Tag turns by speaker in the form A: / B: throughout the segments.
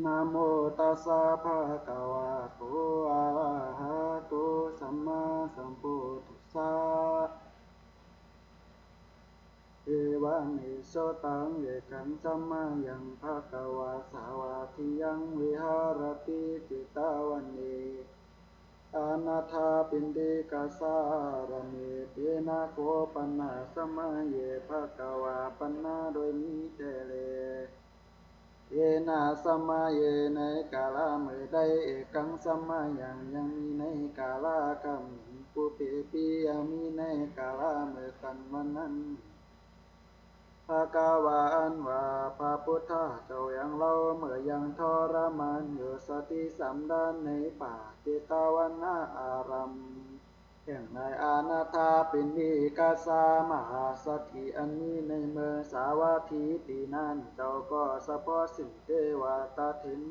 A: นะโมตัสสะภะคะวะโตอะระหะโตสัมมาสัมพุทธัสสะเอวะเมโสตังเยกังสัมมายังภะคะวะสาวาทิยังวิหารติจิตาวันเนอนาถาปินดิกาสารเนเตนะโคปนาสมัยเยภะคะวะปันนาโดยมิเตเล เยนาสมาเยในกาลาเมื่อใดเอกังสมาอยังยังมีในกาลาคำปุเปปียังมีในกาลาเมื่อกันวันนั้นภากาวาอันว่าพระพุทธเจ้ายังเล่าเมื่อยังทรมานอยู่สติสัมดานในป่าเจตาวันนาอารัม แห่งนายอาณาธาเป็นนิกาสามหาสถิอันนี้ในเมืองสาวัตถีปีนั้นเจ้าก็สะพอสิ่งเทวตาถิน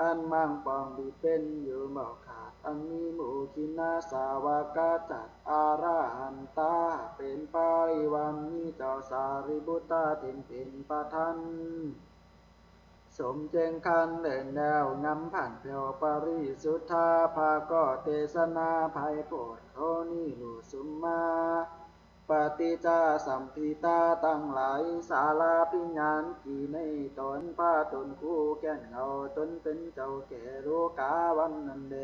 A: อันมั่งปองดีเป็นอยู่เมาขาด อันมีหมู่คินาสาวกาจัดอาราหันตา เป็นปาริวันนี้เจ้าสาริบุตาถินเป็นประทัน สมเจงคันเดินแนวนำผ่านเพียวปริสุทธาภาก็เทศนาภัยโปรดโทนี่หลุสุมมาปฏิจาสัมพิตาตั้งหลายสาลาพิญญาณกี่ในตนผ้าตนคู่แก่นเงาตนเป็นเจ้าแก่รู้กาวันนันเด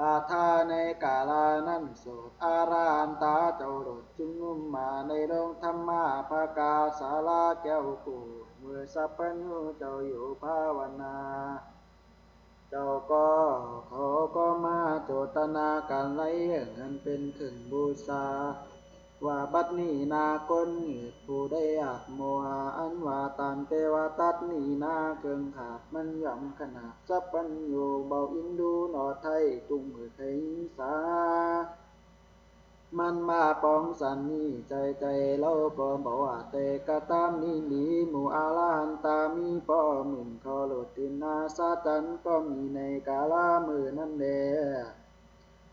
A: อาทาในกาลานั้นโสดอารามตาเจ้าโดดจุงนุมมาในโรงธรรมาภากาสาลาแก้วกูเมื่อสัพพัญญูเจ้าอยู่ภาวนา เจ้าก็เขาก็มาโจตนาการไล่เงินเป็นขึ้นบูชา ว่าบัดนี้นาคนผู้ได้อาจโมหะอันว่าตามเทวตัดนี้นาเกิงขาดมันย่ำขนาดสัพพัญญูเบาอินดูหนอไทยตุงมือไทยสา มันมาปองสันนี่ใจใจเราก็บอกว่าแต่กะตามนี่หนีหมู่อาลาหันตามีป้อหมื่นคอโลตินาซาตันก็มีในกาลามือนั่นเด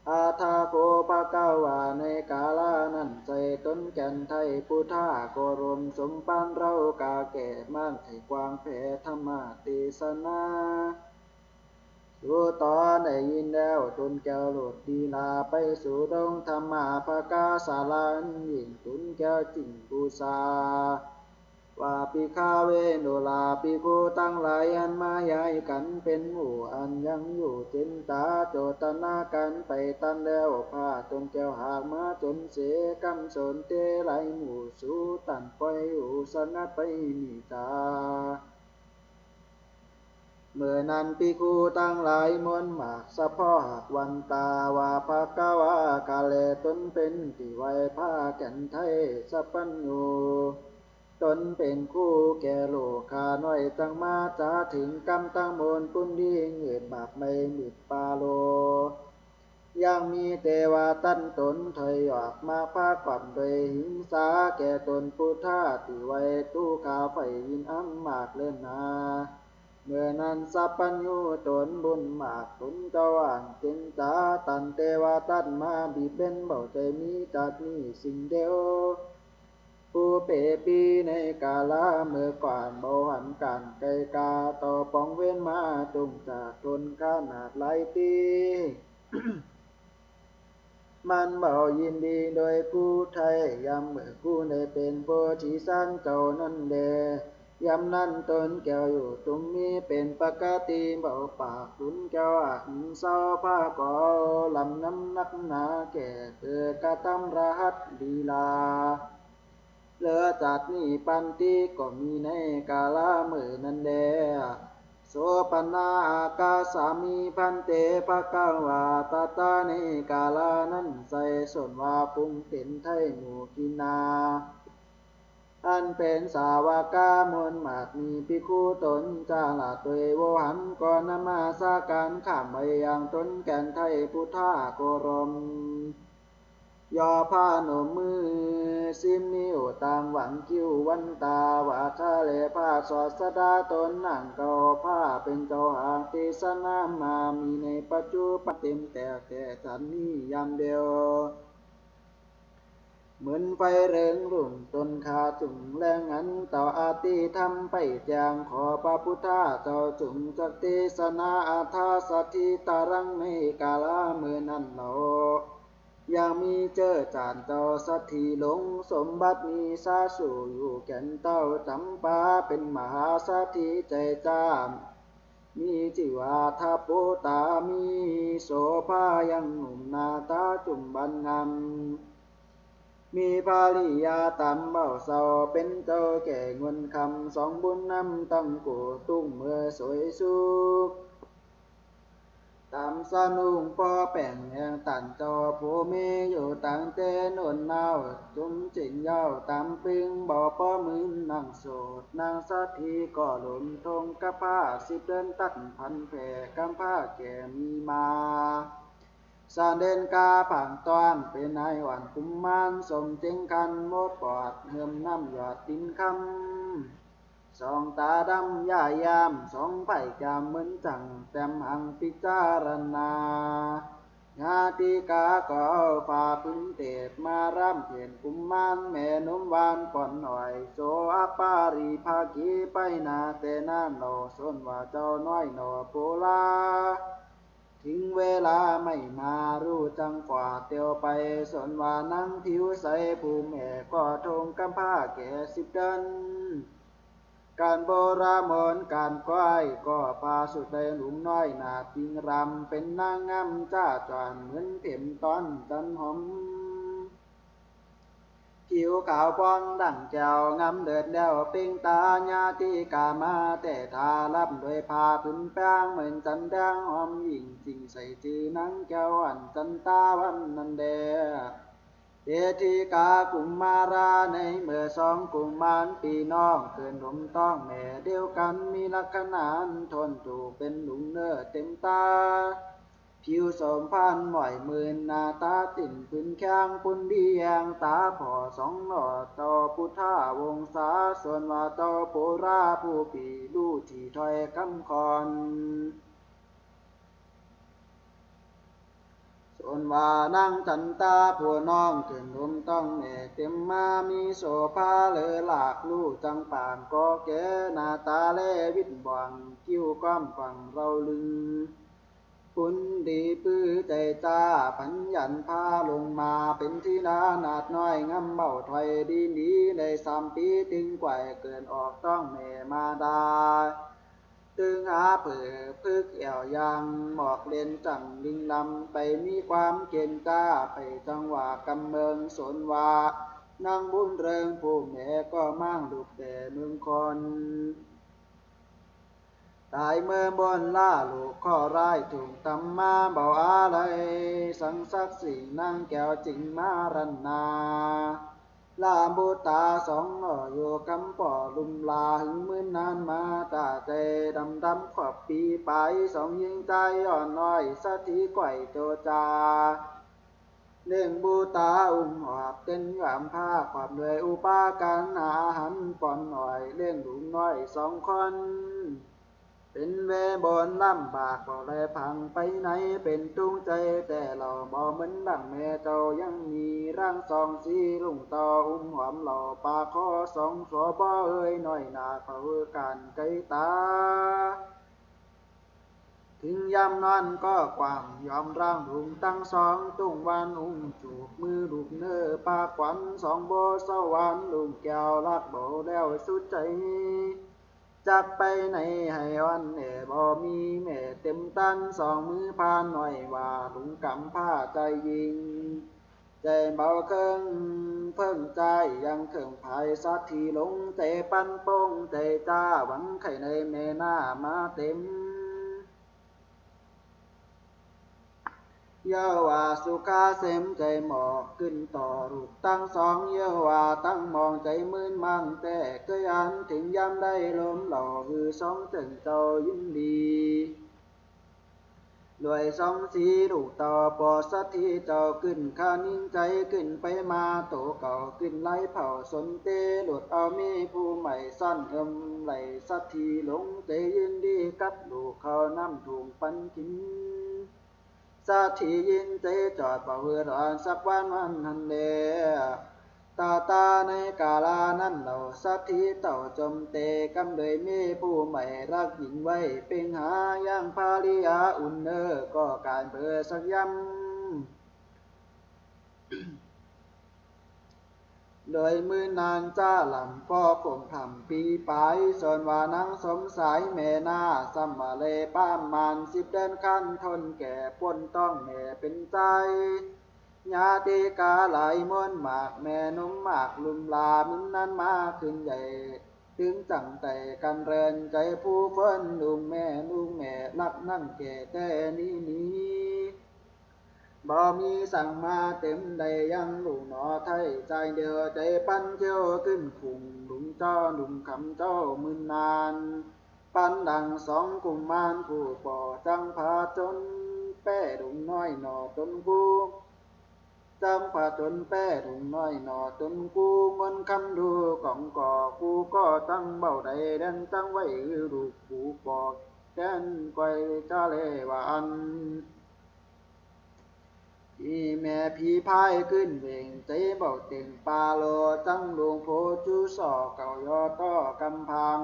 A: อาทาโกปะกาวาในกาลานั้นใจต้นแก่นไทยพุทธาโกรมสมปันเรากาแก่มันไทยกวางแผธรรมาติสนาดูตอนได้ยินแล้วจนแก้วหลดดีลาไปสู่ดงธรรมาภากาสาลันยิ่งตุนแก้วจิงบูชา ว่าปิคาเวโนลาปิโกตั้งหลายอันมาย้ายกันเป็นหมู่อันยังอยู่เจนตาโจตนากันไปตันแล้วพาจนแก้วหากมาจนเสกำสนเตไหลหมู่สู่ตันปล่อยอยู่สงัดไปมีตาเมื่อนั้นปิคูตั้งหลายมวนหมากสะพ่อหักวันตาวาภากาวากาเลตนเป็นติไวผ้าแก่นไทยสัพพัญญู ตนเป็นคู่แก่โลกขาน้อยตั้งมาจาถึงกำตั้งมนปุ้นดีเงิดบาปไม่มิดปาโล ยังมีเทวาตั้นตนถอยออกมาพาความโดยหิงสาแก่ตนพุทธาติไว้ตู้ขาไฟยินอ้ำมากเล่นนาเมื่อนั้นสัพพัญญูตนบุญมากตนเจ้าอ่างเจนตาตันเทวาตันมาบีเป็นเบาใจมีจัดมีสิ่งเดียว ผู้เปปีในกาลาเมื่อก่อนเบหันกันไกกาต่อปองเว้นมาจงจากทนขนาดหลายปีมันเบายินดีโดยผู้ไทยยำเมื่อผู้ในเป็นโพธิสันเจ้านั่นเดยำนั้นตนแก้วอยู่ตรงนี้เป็นปกติเบาปากตุนแก้วอันเศร้าผ้าก่อลำน้ำนักหนาแก่เกิดกระทำรหัสดีลา เหลือจากนี้ปันติก็มีในกาลามือนันเดโสปนาอากาสามีพันเตภะกาวาตาตาในกาลานั้นใส่ส่วนว่าปุงเป็นไทยหมู่กินาอันเป็นสาวกามนหมากมีพิคูตนจาลาตวยโวหันก่อนนมาสาการข้ามไปยังตนแก่นไทยพุทธาโกรม ยอผ้าหนมมือซิมนิวตามหวังคิ้ววันตาวาทะเลผ้าสอดสดาตนนั่งเกาผ้าเป็นเจ้าหางติสนามามีในปัจจุบันเต็มแต่แต่ฉันนี้ยามเดียวเหมือนไฟเริงรุ่งตนขาจุ่มแรงอันต่ออาติทำไปจางขอพระพุทธเจ้าจุ่มสติสนาอาทาสติตารังไม่กาลาเมื่อนั้นหนอ ยังมีเจอจานเจ้าสัตถีหลงสมบัติมีสาสู่อยู่แก่นเต้าจำปาเป็นมหาสัตถีใจจาม มีจิวาทาปุตามีโสภายังหนุ่มนาตาจุ่มบันงามมีภาริยาตามเบาเศร้าเป็นเจ้าแก่เงินคำสองบุญนำตั้งกูตุ้งเมื่อสวยสุข ตามสนุงปอแป่งแห่งตันจอผู้มีอยู่ต่างเตนนนาวจุมจิงเย้าตามปิงบ่อปอมือนั่งโสดนางสัทีก็หลุนทงกะผ้าสิบเดินตัดพันแผ่กำผ้าแก่มีมาสานเดนกาผังตอนเป็นนายหวันกุมมานสมเจงคันโมดปอดเฮิมน้ำหยอดตินคำ สองตาดำย่ายามสองไผ่จามเหมือนจังแต้มหังพิจารณาญาติกาก็เอาฝ่าพื้นเตดมาร่ำเพียนกุมมานแม่นมวานก่อนหน่อยโซอาปารีภากีไปนาเตนาโนสนว่าเจ้าน้อยโนอโปลาถึงเวลาไม่มารู้จังกว่าเตียวไปส่วนว่านั่งผิวใสผู้แม่ก็ทงกำผ้าแก่สิบเดิน การโบรามนการก้อยก็พาสุดในหลุมน้อยนาติงรำเป็นนางงามจ้าจวนเหมือนเข็มตอนจันหอมผิวขาวป้อนดั่งแก้วงามเดิดเดวปิงตาญาติกามาแต่ทาลับโดยผ้าพื้นแป้งเหมือนจันแดงหอมหญิงจริงใส่จีนังแก้วอันจันตาวันนันเด เดทิกากุมมาราในเมื่อสองกุมมารปีน้องเกินหมต้องแม่เดียวกันมีลักษณะทนตูเป็นหลุงเนื้อเต็มตา ผิวสมพันหน่อยหมื่นนาตาติ่นพื้นแข้งปุ่นดียงตาผอสองหน่อต่อพุทธาวงศาส่วนว่าต่อโปราผู้ปีดูที่ถอยคำคอน ส่วนว่านั่งจันตาผัวน้องถึงลมต้องแม่เต็มมามีโสภาเลยหลากลู่จังป่านก็แกนาตาเลวิตบวังกิ้วก้อมฟังเราลือปุนดีปื้อใจจ้าพันยันพาลงมาเป็นที่นานาดน้อยงำเบาถอยดีนี้ในสามปีตึงกว่าเกินออกต้องแม่มาดา ตึงหาเผื่อพึกแอวยางหมอกเลนจังลิงลำไปมีความเก่งกล้าไปจังหวะกำเมืองสนวานางบุญเริงผู้แม่ก็มั่งลูกแต่เมืองคน ตายเมื่อบนล่าลูกข้อร้ายถูกตำมาเบาอะไร สังสักสิ่งนั่งแก้วจริงมารันนา ลาบูตาสองหน่ออยู่กำปอลุมลาหึงมือนนานมาตาใจดำดำขอบปีไปสองยิงใจอ่อนน้อยสัทีไก่โจจาเล่งบูตาอุ้มหอบเต้นยามผ้าความเลยอุปาการอาหันป่อนหน่อยเล่งลุงน้อยสองคน เป็นเวบนลำบากก็เลยพังไปไหนเป็นจุงใจแต่เราบ่เหมือนดังแม่เจ้ายังมีร่างสองสีลุงต่ออุ้มหอมหล่อปากคอสองสอบ่เอ้ยน้อยหนาเขาการไกตา ถึงยามนอนก็ความยอมร่างลุงตั้งสองตุ้งวันอุ้มจูบมือลูกเนื้อปากขวัญสองโบสวรรค์ลุงแก้วรักโบแล้วสุดใจ จากไปในให้วันเน่บ่มีแม่เต็มตันสองมือพานหน่อยว่าลุงกำผ้าใจยิง ใจเบาเครื่องเพิ่งใจยังเครื่องภายสักทีลงใจปันโป้งใจจ้าหวังไข่ในแม่หน้ามาเต็ม เยาวาสุขาเสมใจหมอกขึ้นต่อรูปตั้งสองเยาวาตั้งมองใจมืนมันแต่ก็ยันถึงยามได้ลมหล่อคือสองถึงเจ้ายิ้มดีด้วยสองสีลูกต่อปอสัตทีเจ้าขึ้นข้านิ่งใจขึ้นไปมาโตเก่าขึ้นไล่เผาสนเตหลุดเอามีผู้ใหม่สั้นเอิมไหลสัตทีหลงใจยินดีกับลูกเขาน้ำถุงปันกิน สัทียินเตจอดประเวรอนสักวันวันหันเดตาตาในกาลานั้นเราสักทีเต่าจมเตกำเลยมีผู้ใหม่รักหญิงไว้ เป็นหาย่างภาริยาอุ่นเนอก็การเพื่อสักยำ โดยมือนานจ้าหลำพ่อผมทำปีไปส่วนว่านังสมสายแม่นาสัมมาเลป้ามมันสิบเดินขั้นทนแก่พ้นต้องแม่เป็นใจญาติกาไหลม้วนหมากแม่นุ่มหมากลุมลามินนั้นมาขึ้นใหญ่ ถึงจังแต่กันเรินใจผู้เฟินลุงแม่ลุงแม่รักนั่งแก่แต่นี้นี้ บ่มีสั่งมาเต็มใดยังลุงหนอไทยใจเดียวใจปั้นเจ้าขึ้นคุงลุงเจ้าหลุงคำเจ้ามืนนาน ปันดังสองกุมมานผู้ป่อจังพาจน แป้ลุงน้อยหนอจนกูจำผาจนแป้ถุงน้อยหนอจนกูมันคำดูของก่อกูก็ตั้งเบาใดแดนตั้งไว้รูปกูปอกแกนไกวชาเลวาน พี่แม่พี่พายขึ้นเวงใจเบาเต็งปาโลตั้งดวงโพจูสอเก่ายอต้อกำพัง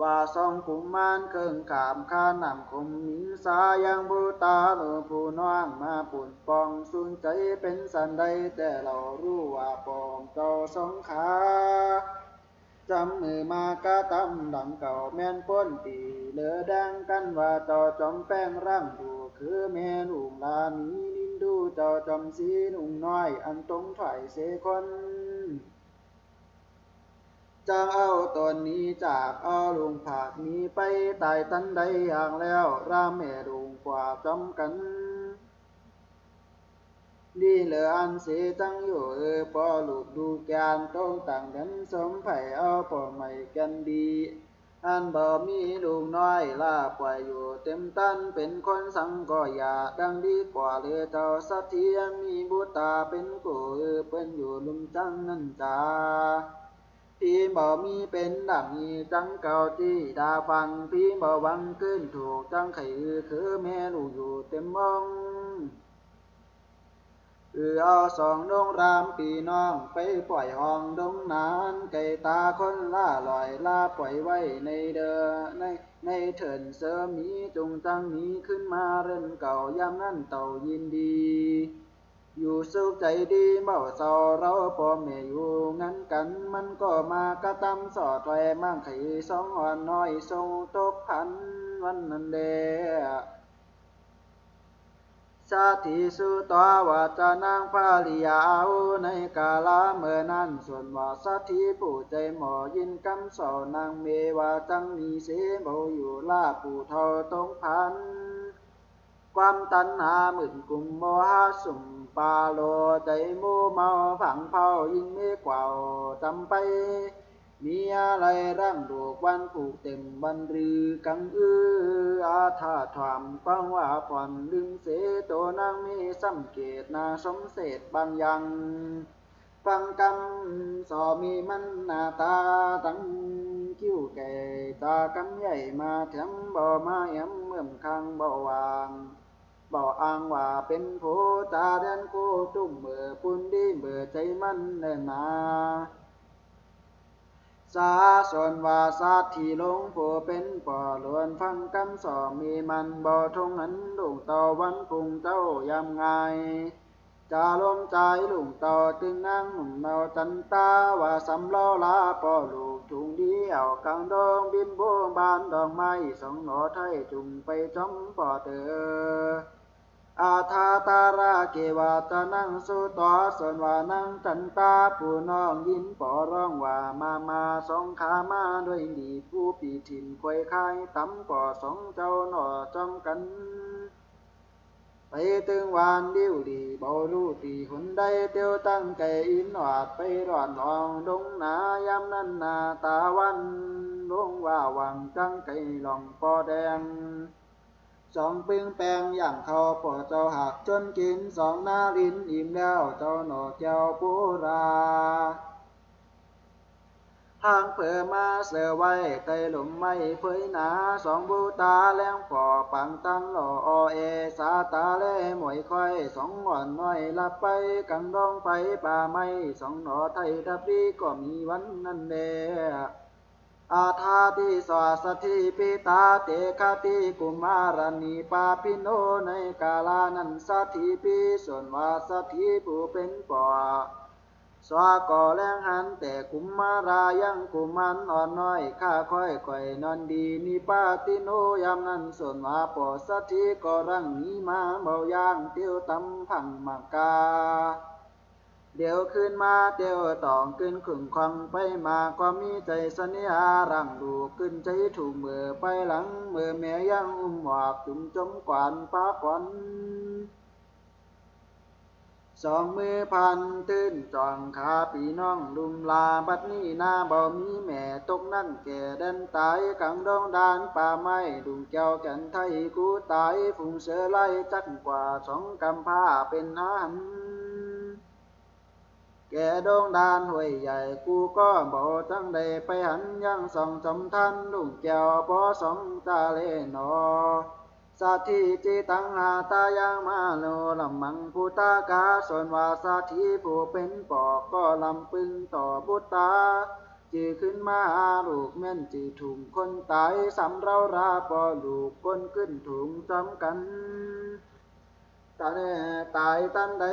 A: ว่าสองกุมารเคิงขามข้านำคมมิงสายังบูตาโลผู้น้องมาปุ่นปองสุนใจเป็นสันใดแต่เรารู้ว่าปองเจ้าสงขาจำมือมากะตำดังเก่าแม่นพ้นตีเหลือดังกันว่าเจ้าจอมแป้งร่างดูคือแม่ลุงลามี นินดูเจ้าจอมสีนุ่งน้อย อันตรงถ่ายเสคนจะเอาตนนี้จากเอาลุงผากนี้ไปตายตันใดอย่างแล้วรามแม่ลุงกว่าจำกัน ดีเหลืออันเสียจังอยู่เออพอลูกดูแกนต้องต่างกันสมไผ่เอาพอไม่กันดี อันบ่มีลูกน้อยลาปล่อยอยู่เต็มตันเป็นคนสังก็อย่าดังดีกว่าเลยเจ้าสัตเทียมีบุตาเป็นกูเออเป็นอยู่ลุมจังนั่นจ้าพี่บ่มีเป็นดังนี้จังเก่าที่ดาฟังพี่บ่วังขึ้นถูกจังไข่คือแม่ลูกอยู่เต็มมอง เออเอาสองดงรามปีน้องไปปล่อยห้องดงนานไก่ตาคนล่าลอยลาปล่อยไว้ในเดอในในเถินเสริมมีจงจังนี้ขึ้นมาเร่นเก่ายามนั่นเต่ายินดี อยู่สุขใจดีเมาเศร้าเราพอแม่อยู่งั้นกันมันก็มากระตำสอดแวมั่งไข่สองอ่อนน้อยทรงตกพันวันนั้นเด้ ชาติสุตัวว่าจะนางพาลิยาวในกาลาเมื่อนั้นส่วนว่าสัติผู้ใจหมอยินกำสอนางเมว่าจังมีเสโมอยู่ลาผู้เท่าตรงพัน ความตัณหาหมื่นกุมโมหะสุ่มปาโลใจมูเมาผังเผายิ่งไม่กว่าจำไป มีอะไรร่างดูกวันผูกเต็มบันรือกังอืออาธาถามปังว่าผ่อนลืมเสโตนางมีสังเกตนาสมเสษบางยังฟังกำสอมีมันนาตาตั้งคิ้วแก่ตากำใหญ่มาแถมบ่มาแอมเมื่อมคังบ่วางบ่อ้างว่าเป็นผู้ตาเดนกูตุ้มเมื่อปุ่นดีเมื่อใจมันเนินนา สาส่วนว่าสาที่ลงผู้เป็นป่อลวนฟังกำสอมีมันบ่ทงนั้นลุงต่อวันพุงเจ้ายำไงจะลมใจลุงต่อตึงนั่งหนุ่มเนาจันตาว่าสำล้อลาป่อลูกถุงเดียวกลางดองบินโบบานดอกไม้สองหนอไทยจุงไปจอมป่อเตอ อาทาตาราเกวาตนังสุตวส่วนว่านังจันตาผู้น้องยินปอร้องว่ามามาสองขามาด้วยดีผู้ปีถิ่นควยคายตำปอสองเจ้าหน่อจอมกันไปตึงวานดิ้วดีเบาลู่ตีหุนได้เตียวตั้งไก่อินหวาดไปร่อนลองดงนายามนั้นนาตาวันลงว่าวังจังไก่หลองปอแดง สองปึงแปงอย่างเขาปอเจ้าหักจนกินสองนาลินอิ่มแล้วเจ้าหนอเจ้าปูราทางเผื่อมาเสือไว้ไตหลุมไม่เผยหนาสองบูตาแรงฝ่อปังตันหล่ออเอ สาตาเล่หมวยค่อยสองอ่อนน้อยลับไปกังดองไปป่าไม้สองหนอไทยดับดีก็มีวันนั้นเด อาทาติสวาสถิปิตาเตคาติกุมารณีปาปิโนในกาลานันสัติปิส่วนวาสถิผู้เป็นปอสวากอแรงหันแต่กุมมารายังกุมันอ่อนน้อยข้าค่อยก่อยนอนดีนิปาติโนยามนั้นส่วนว่าปอสัตถิก็รังนี้มาเบาย่างเตียวตำพังมากา เดี๋ยวขึ้นมาเดี๋ยวตองขึ้นขึงควังไปมาก็มีใจสนิหารังดูขึ้นใจถูกมือไปหลังมือแม่ยังอุ้มหอกจุ่มจมกวานป้าขวัญสองมือพันตื้นจองขาปีน้องลุมลาบัดนี้หน้าบ่มีแม่ตกนั่นแก่เดินตายกังดองดานป่าไม้ดุงแก้วก่นไทยกูตายฟุงเสือไล่จักกว่าสองกำผ้าเป็นหัน แก่ดงดานห้วยใหญ่กูก็บ่จังได้ไปหันยังส่องจำทันดุงแก้วพอสองตาเลนอสัทธิจิตังหาตายังมาโลลำมังพุตากาส่วนว่าสัทธิผู้เป็นปอกก็ลำปึงต่อพุตาจีขึ้นมาลูกแม่นจีถุงคนตายสำเราราปอลูกคนขึ้นถุงจำกัน ตาเนตายตันใด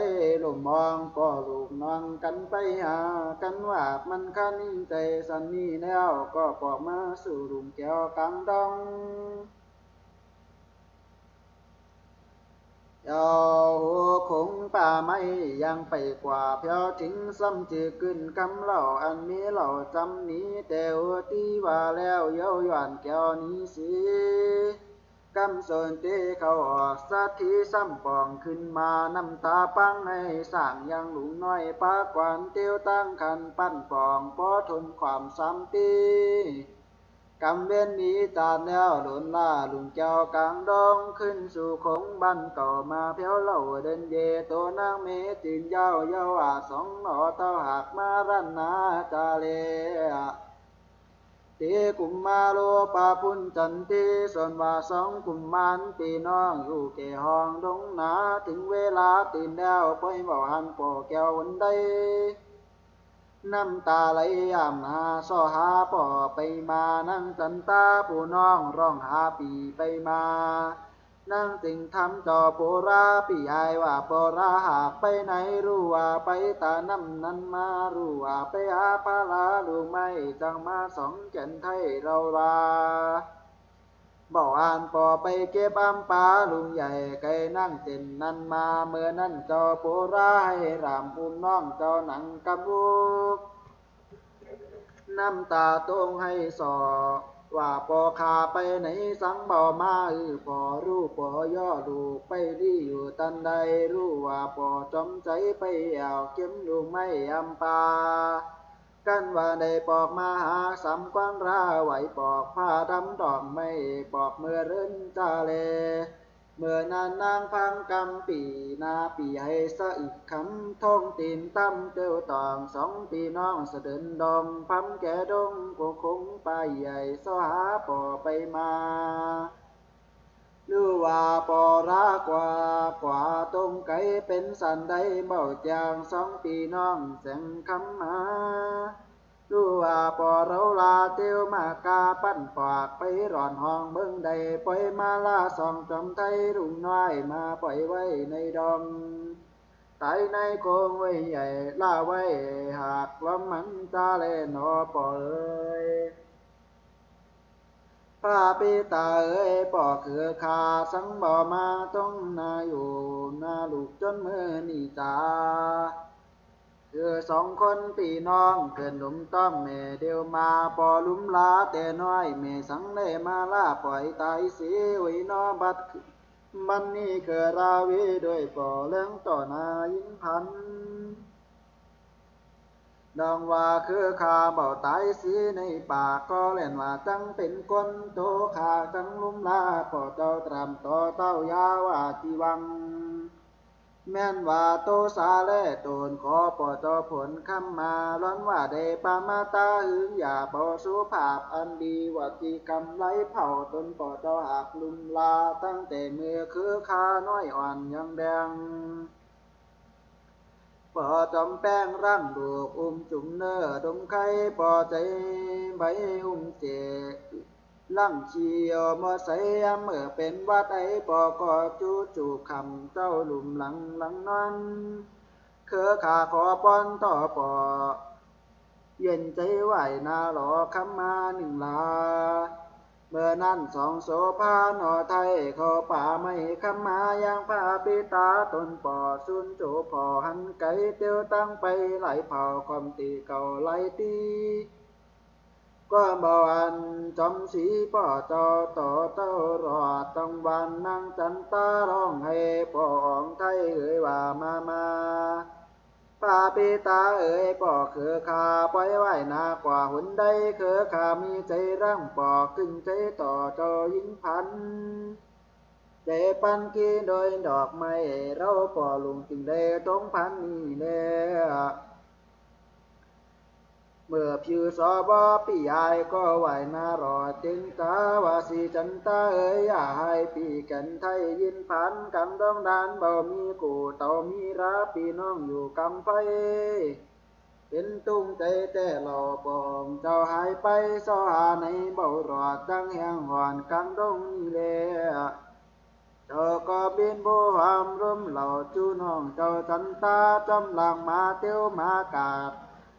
A: ลมมองปอลูกนองกันไปหา กันว่ามันคันใจสันนี่แล้วก็ปอกมาสู่ลุงแก้วกังดองยาวคงป่าไม่ยังไปกว่าเพียวทิ้งซ้ำจือขึ้นคำเล่าอันมีเล่าจำนี้แต่วตีว่าแล้วเย้าย่อนแก้วนี้สิ กำส่วนเตเขาออกสักทีซ้ำปองขึ้นมาน้ำตาปังให้สั่งยังหลุงน้อยปากวนเตียวตั้งคันปั้นปองพอทนความซ้ำตีกำเว้นนี้ตาแล้วหลุนล่าลุงเจ้ากลางดองขึ้นสู่คงบันต่อมาเพียวเล่าเดินเยตัวนางเมตินเย้าเย้าอาสองหนอเต้าหักมารันนาจาเล ตีกุมมาโลปาพุนจันทีส่วนว่าสองกุมมันตีน้องอยู่เกห้องดงนาถึงเวลาตีนแล้วไปบอกหันปอแก้ววันใดน้ำตาไหลยามหาซอหาป่อไปมานั่งจันตาผู้น้องร้องหาปีไปมา นั่งติงทำจอโปราปียายว่าโปราหากไปไหนรู้ว่าไปตาน้ำนั้นมารู้ว่าไปหาพาลาลูกไม่จังมาสองแก่นไทยเราลาบอกอ่านปอไปเก็บอัมปาลุงใหญ่ไกนั่งเต็นนั่นมาเมื่อนั่นจอโปร้ายรามภูมิน้องจอหนังกำบุกน้ำตาตงให้สอ ว่าปอขาไปไหนสังบามาอือปอรู้ปอย่อดูไปดีอยู่ตันใดรู้ว่าปอจอมใจไปแอาเข็มลูกไม่อำปากันว่าได้ปอกมาหาสำกวางราไหวปอกผ้าดำดอกไม่ปอกเมื่อเรินจาเล เมื่อนานนางพังกำปีนาปีให้สะอึกคำท่องตีนตั้มเตียวตองสองปีน้องเสดินดองพัมแก่ดงกคงไปใหญ่สหาปอไปมารู้ว่าปอรากว่ากว่าตรงไกเป็นสันใดเบาจางสองปีน้องแสงคำมา รู้ว่าปอเราลาเตียวมากาปั้นปากไปร่อนห้องเบิ้งใดปล่อยมาลาสองจอมไทยรุ่งน้อยมาปล่อยไว้ในดองตายในโคงไว้ใหญ่ล่าไว้หากลมมันตาเลนอปล่อยพระปิตาเอ๋ยปอคือขาสังบ่มาต้องนาอยู่นาลูกจนมือนี่ตา คือสองคนพี่น้องเกินหลุมต้อมแม่เดียวมาปอลุมลาแต่น้อยแม่สังได้มาลาปล่อยตายสีวินอบัดมันนี่เกิดราวีด้วยปอเลี้ยงต่อนายิงพันดองว่าคือขาเบาตายสีในปากก็เล่นว่าจังเป็นคนโตขาจังลุ่มลาปอเจ้าตรำต่อเต้ายาว่าจีวัง แม่นว่าโตสาแลตนขอปอจอผลคำมาล้อนว่าได้ปามาตาหึงอย่าปอสุภาพอันดีว่าจีกำไรเผาตนปอจอหักลุมลาตั้งแต่เมื่อคือคาน้อยอ่อนยังแดงปอจอมแป้งร่างดูกอุ้มจุ่มเนื้อดมไข่ปอใจใบอุ้มเจ ลังเชียวมาใสเมื่อเป็นวัดไอปอก็จูจูคำเจ้าหลุมหลังหลังนั้นเคอขาขอป้อนต่อปอ เย็นใจไหวนาหลอคำมาหนึ่งลา เมื่อนั้นสองโสภาหนอไทยขอป่าไม่คำมายังพาปิตาตนปอสุนโจพอหันไกเตียวตั้งไปไหลเผาความตีเก่าไหลตี ก็บ่วันจอมสีป่อจอต่อเต้ารอดต้องวันนั่งจันตาร้องให้ป่องไทยเอ่ยว่ามามาป้าปีตาเอ๋ยป่อคือขาปล่อยไว้นากว่าหุ่นใดคือขามีใจร่างป่อขึ้นใจต่อเจอยิงพันใจปันกีโดยดอกไม้เราป่อลุงจึงได้ตรงพันนี่แน่ เมื่อผิวสอบอปียายก็ไหวนารอจึงตาวาสีจันตาเอ๋ยอย่าให้ปีกันไทยยินพันกันดองดานเบามีกูเต่ามีราปีน้องอยู่กำไฟเป็นตุ้งใจแต่หล่อปองเจ้าหายไปสอหาในเบารอดดังแหงหอนกังดงนี่แลเจ้าก็บินโบหามร่มเหล่าจูน้องเจ้าจันตาจำลังมาเตียวมากาด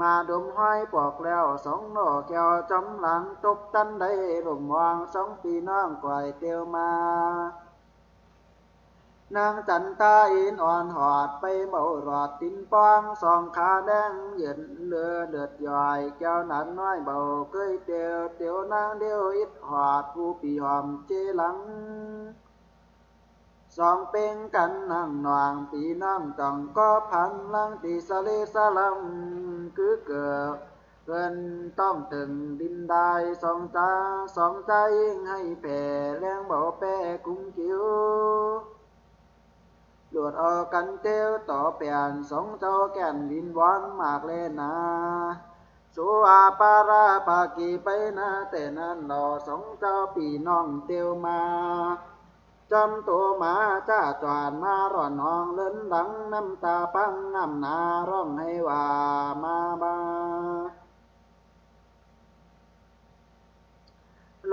A: มาไหวนาล้อแกไกวหังต่อสองสีเหมือนจังมีกำปากหันหลังแต่บุญกุนจอยวกว่าดันป่าไม่ปล่อยไว้มาดมห้อยปอกแล้วสองหน่อแก้วจำหลังตกตันได้ลมวางสองปีน้องก่อยเตียวมา นางจันตาอินอ่อนหอดไปเบารอดตินปองสองขาแดงเย็นเลือเดือดย่อยแก้วนั้นน้อยเบาเกยเตียวเตียวนางเดียวอิดหอดผู้ปีหอมเจหลัง สองเป็นกันนั่งนวงปีน้องจ้องก็พันลังตีสเลสลัมคือเกิดเกินต้องถึงดินได้สองตาสองใจให้แผ่แรงเบาแป้กุ้งกิ้วหลวดออกกันเตี้ยวต่อเปลี่ยนสองเจ้าแก่นดินวันมากเลยนาสุอาปาราปากีไปนาแต่นั้นรอสองเจ้าปีน้องเตียวมา จำตัวมาจ้าจวนมาร่อนห้องเล่นหลังน้ำตาปังน้ำนาร้องให้ว่ามาบา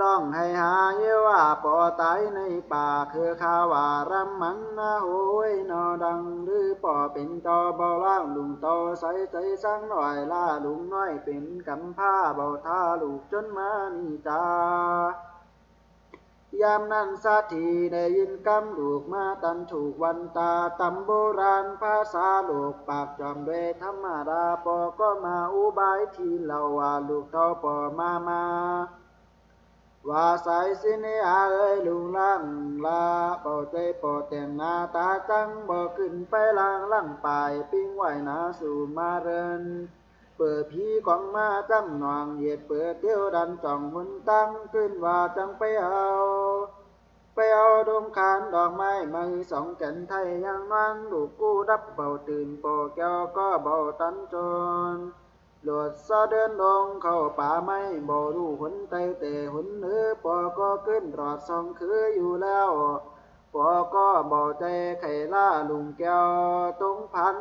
A: ร้องให้หาเยว่าปอตายในป่าคือข้าวารำมันนะโหยนอดังหรือปอเป็นตอเบาล่างลุงโตใสใจสังหน่อยล่าลุงน้อยเป็นกำผ้าเบาท่าลูกจนมานี่จ้า ยามนั้นสัทีได้ยินคำลูกมาตันถูกวันตาตำโบราณภาษาลูกปากจอมเวธรรมดาปอก็มาอุบายที่เลาว่าลูกเท่าปอมามาว่าสายสิเนอาเอ้ยลุงล่างลาเป่าใจปอแต่งหน้าตาจังบอกขึ้นไปล่างล่างปลายปิ้งไหวนาสู่มาเริน เปิดผีของมาจำหนองเหตุเปิดเที่ยวดันจ่องมุนตั้งขึ้นว่าจังไปเอา ไปเอาดมขานดอกไม้มาสองแก่นไทยยังนั่งลูกกู้ดับเบาตื่นโปแก้วก็เบาตันจนหลวดซาเดินลงเข้าป่าไม้บ่รู้หนไตแต่หนเนื้อปอก็ขึ้นรอดสองคืออยู่แล้วปอก็เบาใจไข่ล่าลุงแก้วตรงพัน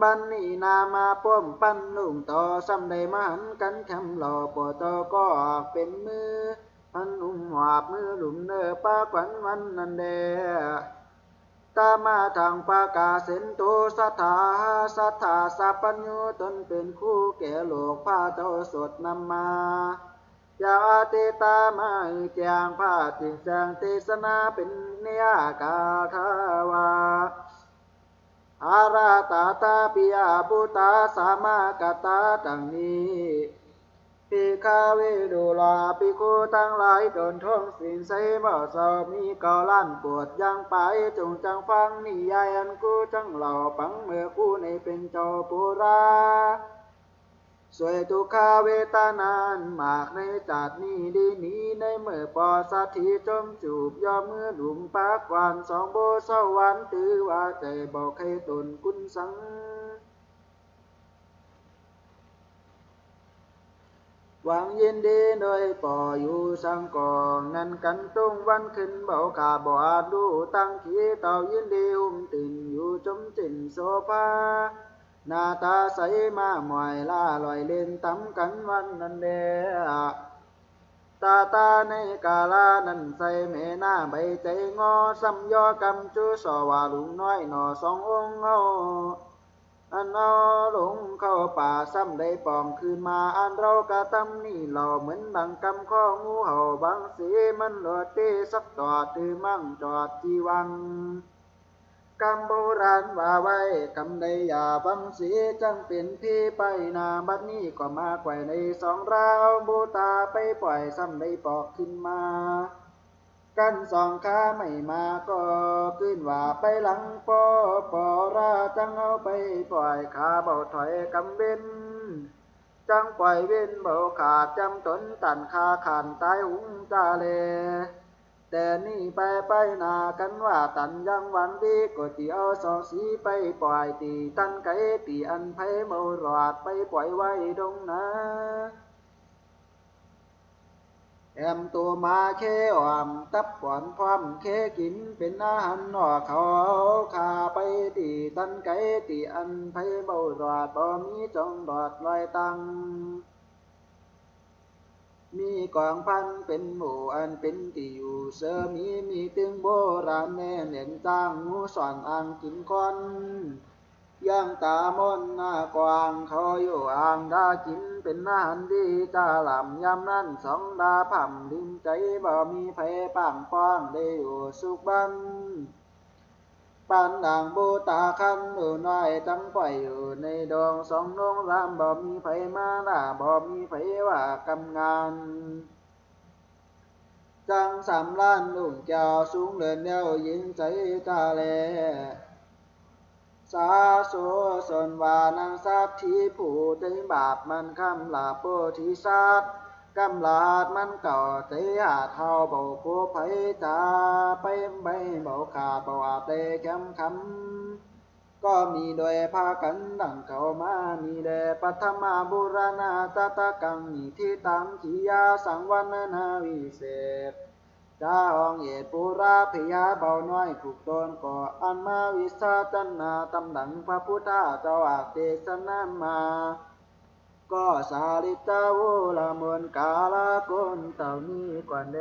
A: บันนีนามาป้อมปั้นลุงต่อซ้ำได้มาหันกันคำหล่อปอตอก็เป็นมือพันอุ้มหวาบมือหลุมเนอป้าขวัญวันนันเดตามาทางปากาเส้นโตสัทธาสัทธาสัพปัญญตนเป็นคู่แก่โลกพาเจ้าสดนำมายาเตตามาแจงผ้าติงแจงเทศนาเป็นเนียกาทาวา อาราตาตาปิยาปุตาสามากตาดังนี้ปิคาเวดูลาปิโคทั้งหลายโดนท่องสินใสบ่เศร้ามีเกาลั่นปวดยังไปจงจังฟังนิยายอันกูจังเหล่าปังเมื่อกูในเป็นเจ้าปุรา สวยทุกขาเวตานานมากในจัดนี้ดีนี้ในเมื่อปอสัตถีจมจูบยอมเมื่อหลุมปากวานสองโบสวรรค์ตือว่าใจบอกให้ตนกุนสังหวังยินดีโดยปออยู่สังกองนั้นกันตรงวันขึ้นเบาขาบ่อาดูตั้งขีเต่ายินดีอุ้มติ่นอยู่จมจินโซฟา นาตาใสมาหมอยล่าลอยเล่นตำกันวันนั้นเดตาตาในกาลานั้นใส่แม่หน้าใบใจงอซ้ำยอกำจูสว่าลุงน้อยหนอสององค์เอาอันเอาหลงเข้าป่าซ้ำได้ปอมคืนมาอันเรากะตำนี่หล่อเหมือนดังกำข้องูเห่าบางสีมันหลอดเตสักตอดตือมั่งจอดจีวัง กำโบราณว่าไว้กำใดยาบังสีจังเป็นพี่ไปนาบัดนี้ก็มาไกวในสองราวบูตาไปปล่อยซ้ำได้ปอกขึ้นมา กันสองขาไม่มาก็ขึ้นว่าไปหลังปอปอราจังเอาไปปล่อยขาเบาถอยกำเว้นจังปล่อยเว้นเบาขาดจำตนตันคาขันตายหุงจาเล แต่นี่ไปไปนากันว่าตันยังวังดีก็ตีเอาสองสีไปปล่อยตีตันไก่ตีอันไผเมารอดไปปล่อยไว้ดงนาแอมตัวมาเคออมตับก่อนพร้อมเคกินเป็นอาหารหนอเขาขาไปตีตันไก่ตีอันไผเบารอดบ่มีจงดอดลอยตัง มีกองพันเป็นหมู่อันเป็นที่อยู่เสอมีมีตึงโบราณแน่เน่นจ้างงูสอนอ่างกินก้อนย่างตามนหน้ากวางเขาอยู่อ่างดากินเป็นอาหารดีจาหลำยำนั่นสองดาผ่ำดินใจบ่มีไผปังป้องได้อยู่สุขบัน ปานด่างบูตาคันอยู่น้อยจังปล่อยอยู่ในดองสองน้องรามบ่มีไผมาด่าบ่มีไผว่ากำงานจังสามล้านลุงเจ้าสูงเดินเดียวยิงใจจาแลสาโสสนวานังสัตทีผู้ใจบาปมันคำลาโปธิสัตว์ กำลาดมันเก่าใจหาเท่าเบาโคไผจาไปใบเบาขาดเบาอาเตแคมคำก็มีโดยพากันดังเขามามีแดปัทมาบุรณาตตะกังมีที่ตังขียาสังวันนาวิเศษจ้าองเหตุปุราพยาเบาน้อยถูกตนก่ออันมาวิสาจันนาตำหนังพระพุทธเจ้าอาเตสนามา ก็สาลิตาวุลามุนกาลากุนเต่านี้ก่อนเด